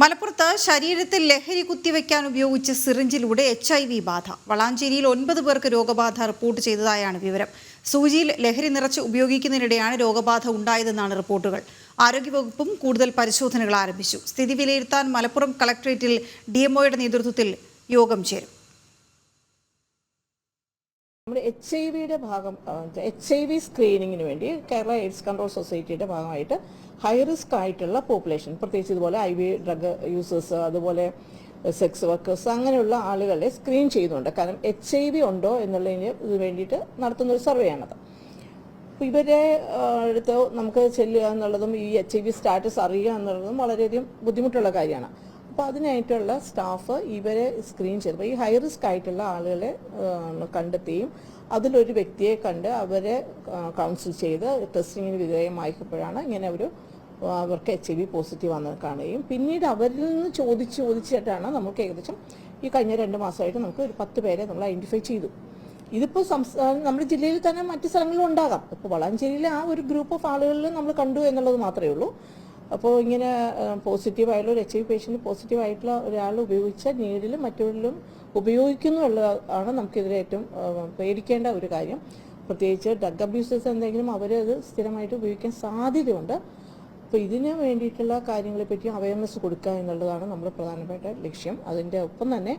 മലപ്പുറത്ത് ശരീരത്തിൽ ലഹരി കുത്തിവെക്കാൻ ഉപയോഗിച്ച സിറിഞ്ചിലൂടെ എച്ച് ഐ വി ബാധ. വളാഞ്ചേരിയിൽ ഒൻപത് പേർക്ക് രോഗബാധ റിപ്പോർട്ട് ചെയ്തതായാണ് വിവരം. സൂചിയിൽ ലഹരി നിറച്ച് ഉപയോഗിക്കുന്നതിനിടെയാണ് രോഗബാധ ഉണ്ടായതെന്നാണ് റിപ്പോർട്ടുകൾ. ആരോഗ്യവകുപ്പും കൂടുതൽ പരിശോധനകൾ ആരംഭിച്ചു. സ്ഥിതി വിലയിരുത്താൻ മലപ്പുറം കളക്ടറേറ്റിൽ ഡി നേതൃത്വത്തിൽ യോഗം ചേരും. നമ്മുടെ എച്ച് ഐ വിയുടെ ഭാഗം എച്ച് ഐ വി സ്ക്രീനിങ്ങിന് വേണ്ടി കേരള എയ്ഡ്സ് കൺട്രോൾ സൊസൈറ്റിയുടെ ഭാഗമായിട്ട് ഹൈ റിസ്ക് ആയിട്ടുള്ള പോപ്പുലേഷൻ പ്രത്യേകിച്ച് ഇതുപോലെ ഐ വി ഡ്രഗ് യൂസേഴ്സ് അതുപോലെ സെക്സ് വർക്കേഴ്സ് അങ്ങനെയുള്ള ആളുകളെ സ്ക്രീൻ ചെയ്യുന്നുണ്ട്. കാരണം എച്ച് ഐ വി ഉണ്ടോ എന്നുള്ളതിന് ഇത് വേണ്ടിയിട്ട് നടത്തുന്ന ഒരു സർവേ ആണത്. അപ്പോൾ ഇവരെ അടുത്ത് നമുക്ക് ചെല്ലുക എന്നുള്ളതും ഈ എച്ച് ഐ വി സ്റ്റാറ്റസ് അറിയുക എന്നുള്ളതും വളരെയധികം ബുദ്ധിമുട്ടുള്ള കാര്യമാണ്. അപ്പോൾ അതിനായിട്ടുള്ള സ്റ്റാഫ് ഇവരെ സ്ക്രീൻ ചെയ്ത്. ഈ ഹൈ റിസ്ക് ആയിട്ടുള്ള ആളുകളെ കണ്ടെത്തിയും അതിലൊരു വ്യക്തിയെ കണ്ട് അവരെ കൗൺസിൽ ചെയ്ത് ടെസ്റ്റിങ്ങിന് വിധേയമായപ്പോഴാണ് ഇങ്ങനെ ഒരു അവർക്ക് എച്ച് ഐ വി പോസിറ്റീവ് വന്നത് കാണുകയും പിന്നീട് അവരിൽ നിന്ന് ചോദിച്ച് ചോദിച്ചിട്ടാണ് നമുക്ക് ഏകദേശം ഈ കഴിഞ്ഞ രണ്ട് മാസമായിട്ട് നമുക്ക് ഒരു പത്ത് പേരെ നമ്മൾ ഐഡന്റിഫൈ ചെയ്തു. ഇതിപ്പോൾ സംസ്ഥാന നമ്മുടെ ജില്ലയിൽ തന്നെ മറ്റു സ്ഥലങ്ങളിലും ഉണ്ടാകാം. ഇപ്പോൾ വളാഞ്ചേരിയിലെ ആ ഒരു ഗ്രൂപ്പ് ഓഫ് ആളുകളിൽ നമ്മൾ കണ്ടു എന്നുള്ളത് മാത്രമേ ഉള്ളൂ. അപ്പോൾ ഇങ്ങനെ പോസിറ്റീവ് ആയിട്ടുള്ള ഒരു എച്ച് ഐ പേഷ്യന്റ് പോസിറ്റീവ് ആയിട്ടുള്ള ഒരാൾ ഉപയോഗിച്ച നീഡിലും മറ്റുള്ളിലും ഉപയോഗിക്കുന്നു എന്നുള്ളതാണ് നമുക്കിതിൽ ഏറ്റവും പേടിക്കേണ്ട ഒരു കാര്യം. പ്രത്യേകിച്ച് ഡ്രഗ് അബ്യൂസേഴ്സ് എന്തെങ്കിലും അവരത് സ്ഥിരമായിട്ട് ഉപയോഗിക്കാൻ സാധ്യതയുണ്ട്. അപ്പോൾ ഇതിന് വേണ്ടിയിട്ടുള്ള കാര്യങ്ങളെ പറ്റി അവയർനെസ് കൊടുക്കുക എന്നുള്ളതാണ് നമ്മുടെ പ്രധാനപ്പെട്ട ലക്ഷ്യം. അതിന്റെ ഒപ്പം തന്നെ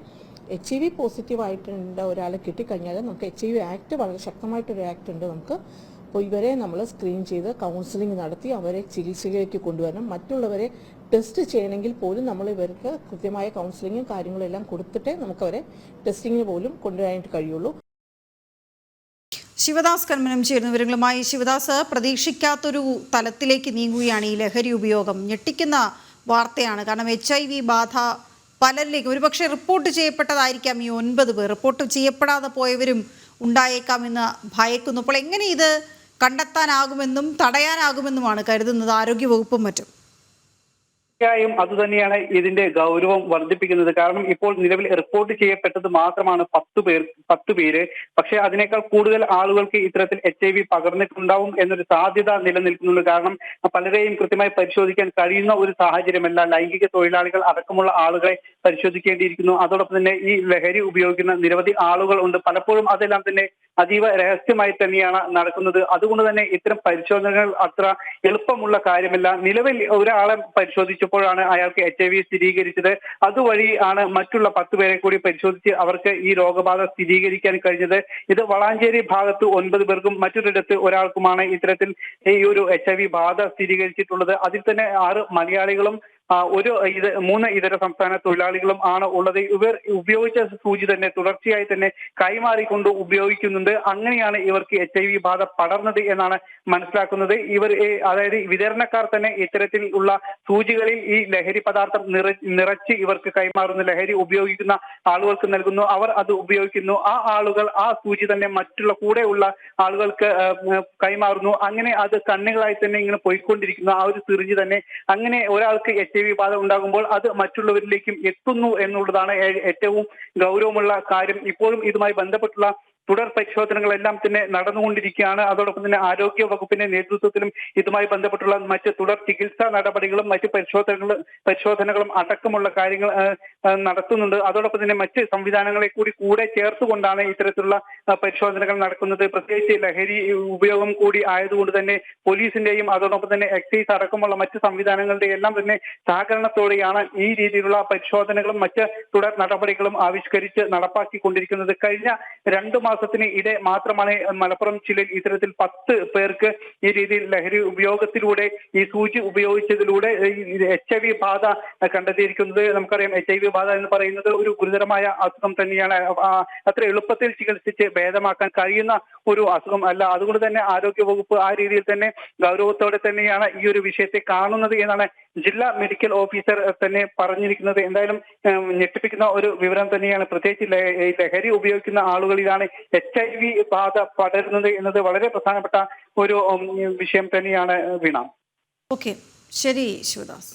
എച്ച് ഐ വി പോസിറ്റീവ് ആയിട്ടുണ്ട് ഒരാളെ കിട്ടിക്കഴിഞ്ഞാൽ നമുക്ക് എച്ച് ഐ വി ആക്ട് വളരെ ശക്തമായിട്ടൊരു ആക്ട് ഉണ്ട് നമുക്ക്. അപ്പോൾ ഇവരെ നമ്മൾ സ്ക്രീൻ ചെയ്ത് കൗൺസിലിംഗ് നടത്തി അവരെ ചികിത്സയിലേക്ക് കൊണ്ടുവരണം. മറ്റുള്ളവരെ ടെസ്റ്റ് ചെയ്യണമെങ്കിൽ പോലും നമ്മൾ ഇവർക്ക് കൃത്യമായ കൗൺസിലിങ്ങും കാര്യങ്ങളും എല്ലാം കൊടുത്തിട്ടേ നമുക്കവരെ ടെസ്റ്റിങ്ങിന് പോലും കൊണ്ടുവരാനായിട്ട് കഴിയുള്ളൂ. ശിവദാസ് കർമ്മനം ചേരുന്ന വിവരങ്ങളുമായി ശിവദാസ് പ്രതീക്ഷിക്കാത്തൊരു തലത്തിലേക്ക് നീങ്ങുകയാണ് ഈ ലഹരി ഉപയോഗം. ഞെട്ടിക്കുന്ന വാർത്തയാണ്. കാരണം എച്ച് ഐ വി ബാധ പലരിലേക്ക് ഒരുപക്ഷെ റിപ്പോർട്ട് ചെയ്യപ്പെട്ടതായിരിക്കാം ഈ ഒൻപത് പേർ. റിപ്പോർട്ട് ചെയ്യപ്പെടാതെ പോയവരും ഉണ്ടായേക്കാമെന്ന് ഭയക്കുന്നു. അപ്പോൾ എങ്ങനെ ഇത് കണ്ടെത്താനാകുമെന്നും തടയാനാകുമെന്നുമാണ് കരുതുന്നത് ആരോഗ്യവകുപ്പും മറ്റും. തീർച്ചയായും അതുതന്നെയാണ് ഇതിന്റെ ഗൗരവം വർദ്ധിപ്പിക്കുന്നത്. കാരണം ഇപ്പോൾ നിലവിൽ റിപ്പോർട്ട് ചെയ്യപ്പെട്ടത് മാത്രമാണ് പത്ത് പേർ പത്ത് പേര്. പക്ഷേ അതിനേക്കാൾ കൂടുതൽ ആളുകൾക്ക് ഇത്തരത്തിൽ എച്ച് ഐ വി പകർന്നിട്ടുണ്ടാവും എന്നൊരു സാധ്യത നിലനിൽക്കുന്നുണ്ട്. കാരണം പലരെയും കൃത്യമായി പരിശോധിക്കാൻ കഴിയുന്ന ഒരു സാഹചര്യമല്ല. ലൈംഗിക തൊഴിലാളികൾ അടക്കമുള്ള ആളുകളെ പരിശോധിക്കേണ്ടിയിരിക്കുന്നു. അതോടൊപ്പം തന്നെ ഈ ലഹരി ഉപയോഗിക്കുന്ന നിരവധി ആളുകൾ ഉണ്ട്. പലപ്പോഴും അതെല്ലാം തന്നെ അതീവ രഹസ്യമായി തന്നെയാണ് നടക്കുന്നത്. അതുകൊണ്ട് തന്നെ ഇത്തരം പരിശോധനകൾ അത്ര എളുപ്പമുള്ള കാര്യമല്ല. നിലവിൽ ഒരാളെ പരിശോധിച്ചപ്പോഴാണ് അയാൾക്ക് എച്ച് ഐ വി സ്ഥിരീകരിച്ചത്. അതുവഴി ആണ് മറ്റുള്ള പത്ത് പേരെ കൂടി പരിശോധിച്ച് അവർക്ക് ഈ രോഗബാധ സ്ഥിരീകരിക്കാൻ കഴിഞ്ഞത്. ഇത് വളാഞ്ചേരി ഭാഗത്ത് ഒൻപത് പേർക്കും മറ്റൊരിടത്ത് ഒരാൾക്കുമാണ് ഇത്തരത്തിൽ ഈ ഒരു എച്ച് ഐ വി ബാധ സ്ഥിരീകരിച്ചിട്ടുള്ളത്. അതിൽ തന്നെ ആറ് മലയാളികളും ഒരു ഇത് മൂന്ന് ഇതര സംസ്ഥാന തൊഴിലാളികളും ആണ് ഉള്ളത്. ഇവർ ഉപയോഗിച്ച സൂചി തന്നെ തുടർച്ചയായി തന്നെ കൈമാറിക്കൊണ്ട് ഉപയോഗിക്കുന്നുണ്ട്. അങ്ങനെയാണ് ഇവർക്ക് എച്ച് ഐ വി ബാധ പടർന്നത് എന്നാണ് മനസ്സിലാക്കുന്നത്. ഇവർ അതായത് വിതരണക്കാർ തന്നെ ഇത്തരത്തിൽ ഉള്ള സൂചികളിൽ ഈ ലഹരി പദാർത്ഥം നിറ നിറച്ച് ഇവർക്ക് കൈമാറുന്നു ലഹരി ഉപയോഗിക്കുന്ന ആളുകൾക്ക് നൽകുന്നു. അവർ അത് ഉപയോഗിക്കുന്നു. ആ ആളുകൾ ആ സൂചി തന്നെ മറ്റുള്ള കൂടെയുള്ള ആളുകൾക്ക് കൈമാറുന്നു. അങ്ങനെ അത് കണ്ണുകളായി തന്നെ ഇങ്ങനെ പോയിക്കൊണ്ടിരിക്കുന്നു. ആ ഒരു സിറിഞ്ച് തന്നെ. അങ്ങനെ ഒരാൾക്ക് എച്ച് ഐ വി ബാധ ഉണ്ടാകുമ്പോൾ അത് മറ്റുള്ളവരിലേക്കും എത്തുന്നു എന്നുള്ളതാണ് ഏറ്റവും ഗൗരവമുള്ള കാര്യം. ഇപ്പോഴും ഇതുമായി ബന്ധപ്പെട്ടുള്ള തുടർ പരിശോധനകളെല്ലാം തന്നെ നടന്നുകൊണ്ടിരിക്കുകയാണ്. അതോടൊപ്പം തന്നെ ആരോഗ്യ വകുപ്പിന്റെ നേതൃത്വത്തിലും ഇതുമായി ബന്ധപ്പെട്ടുള്ള മറ്റ് തുടർ ചികിത്സാ നടപടികളും മറ്റ് പരിശോധനകളും പരിശോധനകളും അടക്കമുള്ള കാര്യങ്ങൾ നടത്തുന്നുണ്ട്. അതോടൊപ്പം തന്നെ മറ്റ് സംവിധാനങ്ങളെ കൂടി കൂടെ ചേർത്തുകൊണ്ടാണ് ഇത്തരത്തിലുള്ള പരിശോധനകൾ നടക്കുന്നത് പ്രത്യേകിച്ച് ലഹരി ഉപയോഗം കൂടി ആയതുകൊണ്ട് തന്നെ പോലീസിന്റെയും അതോടൊപ്പം തന്നെ എക്സൈസ് അടക്കമുള്ള മറ്റ് സംവിധാനങ്ങളുടെ എല്ലാം തന്നെ സഹകരണത്തോടെയാണ് ഈ രീതിയിലുള്ള പരിശോധനകളും മറ്റ് തുടർ നടപടികളും ആവിഷ്കരിച്ച് നടപ്പാക്കിക്കൊണ്ടിരിക്കുന്നത്. കഴിഞ്ഞ രണ്ടു മാസത്തിന് ഇടെ മാത്രമാണ് മലപ്പുറം ജില്ലയിൽ ഇത്തരത്തിൽ പത്ത് പേർക്ക് ഈ രീതിയിൽ ലഹരി ഉപയോഗത്തിലൂടെ ഈ സൂചി ഉപയോഗിച്ചതിലൂടെ എച്ച് ഐ വി ബാധ കണ്ടെത്തിയിരിക്കുന്നത് നമുക്കറിയാം. എച്ച് ഐ വി ബാധ എന്ന് പറയുന്നത് ഒരു ഗുരുതരമായ അസുഖം തന്നെയാണ്. അത്ര എളുപ്പത്തിൽ ചികിത്സിച്ച് ഭേദമാക്കാൻ കഴിയുന്ന ഒരു അസുഖം അല്ല. അതുകൊണ്ട് തന്നെ ആരോഗ്യ വകുപ്പ് ആ രീതിയിൽ തന്നെ ഗൗരവത്തോടെ തന്നെയാണ് ഈ ഒരു വിഷയത്തെ കാണുന്നത് എന്നാണ് ജില്ലാ മെഡിക്കൽ ഓഫീസർ തന്നെ പറഞ്ഞിരിക്കുന്നത്. എന്തായാലും ഞെട്ടിപ്പിക്കുന്ന ഒരു വിവരം തന്നെയാണ്. പ്രത്യേകിച്ച് ലഹരി ഉപയോഗിക്കുന്ന ആളുകളിലാണ് എച്ച് ഐ വി ബാധ പടരുന്നത് എന്നത് വളരെ പ്രധാനപ്പെട്ട ഒരു വിഷയം തന്നെയാണ് വീണ. ഓക്കെ. ശരി ശിവദാസ്.